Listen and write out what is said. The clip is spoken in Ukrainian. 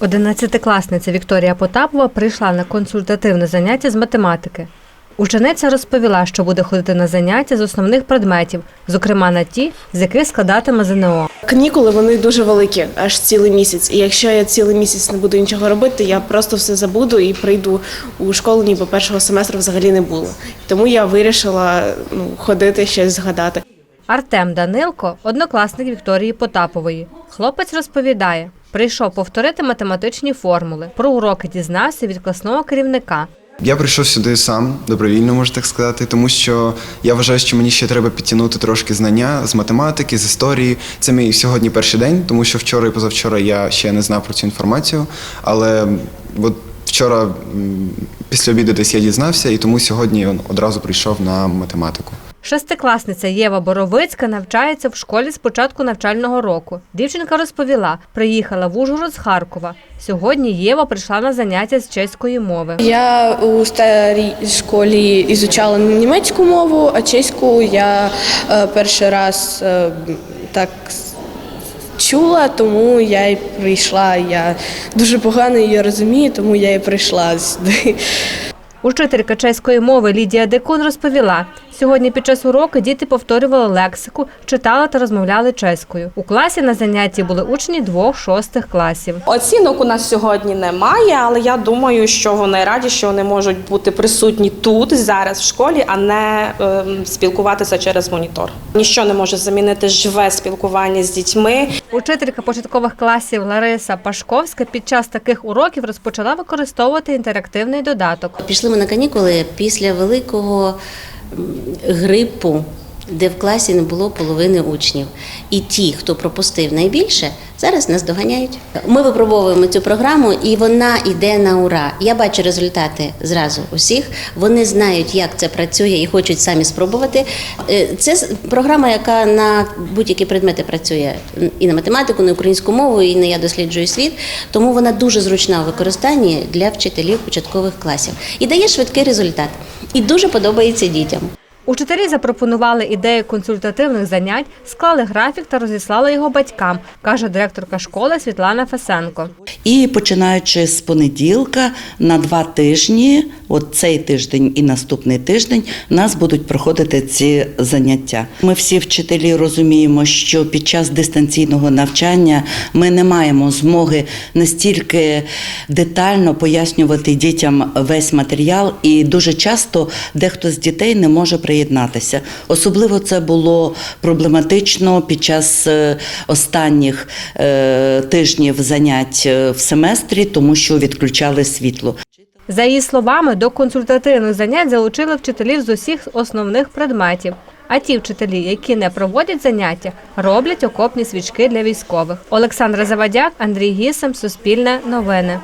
Одинадцятикласниця Вікторія Потапова прийшла на консультативне заняття з математики. Учениця розповіла, що буде ходити на заняття з основних предметів, зокрема на ті, з яких складатиме ЗНО. Канікули вони дуже великі, аж цілий місяць. І якщо я цілий місяць не буду нічого робити, я просто все забуду і прийду у школу, ніби першого семестру взагалі не було. Тому я вирішила ну, ходити щось згадати. Артем Данилко однокласник Вікторії Потапової. Хлопець розповідає, прийшов повторити математичні формули. Про уроки дізнався від класного керівника. Я прийшов сюди сам, добровільно можна так сказати, тому що я вважаю, що мені ще треба підтягнути трошки знання з математики, з історії. Це мій сьогодні перший день, тому що вчора і позавчора я ще не знав про цю інформацію. Але от вчора після обіду десь я дізнався, і тому сьогодні одразу прийшов на математику. Шестикласниця Єва Боровицька навчається в школі з початку навчального року. Дівчинка розповіла, приїхала в Ужгород з Харкова. Сьогодні Єва прийшла на заняття з чеської мови. Я у старій школі ізучала німецьку мову, а чеську я е, перший раз е, так чула, тому я й прийшла. Я дуже погано її розумію, тому я і прийшла сюди. Учителька чеської мови Лідія Декун розповіла, сьогодні під час уроку діти повторювали лексику, читали та розмовляли чеською. У класі на занятті були учні двох шостих класів. Оцінок у нас сьогодні немає, але я думаю, що вони раді, що вони можуть бути присутні тут зараз в школі, а не ем, спілкуватися через монітор. Ніщо не може замінити живе спілкування з дітьми. Учителька початкових класів Лариса Пашковська під час таких уроків розпочала використовувати інтерактивний додаток. Пішли на канікули після великого грипу, де в класі не було половини учнів. І ті, хто пропустив найбільше, зараз нас доганяють. Ми випробовуємо цю програму, і вона йде на ура. Я бачу результати зразу усіх. Вони знають, як це працює і хочуть самі спробувати. Е, Це програма, яка на будь-які предмети працює і на математику, і на українську мову, і на я досліджую світ. Тому вона дуже зручна у використанні для вчителів початкових класів і дає швидкий результат. І дуже подобається дітям. Учителі запропонували ідею консультативних занять, склали графік та розіслали його батькам, каже директорка школи Світлана Фесенко. І починаючи з понеділка на два тижні, от цей тиждень і наступний тиждень, у нас будуть проходити ці заняття. Ми всі вчителі розуміємо, що під час дистанційного навчання ми не маємо змоги настільки детально пояснювати дітям весь матеріал, і дуже часто дехто з дітей не може приєднатися. Особливо це було проблематично під час е, останніх е, тижнів занять е, в семестрі, тому що відключали світло. За її словами, до консультативних занять залучили вчителів з усіх основних предметів. А ті вчителі, які не проводять заняття, роблять окопні свічки для військових. Олександра Завадяк, Андрій Гісем, Суспільне новини.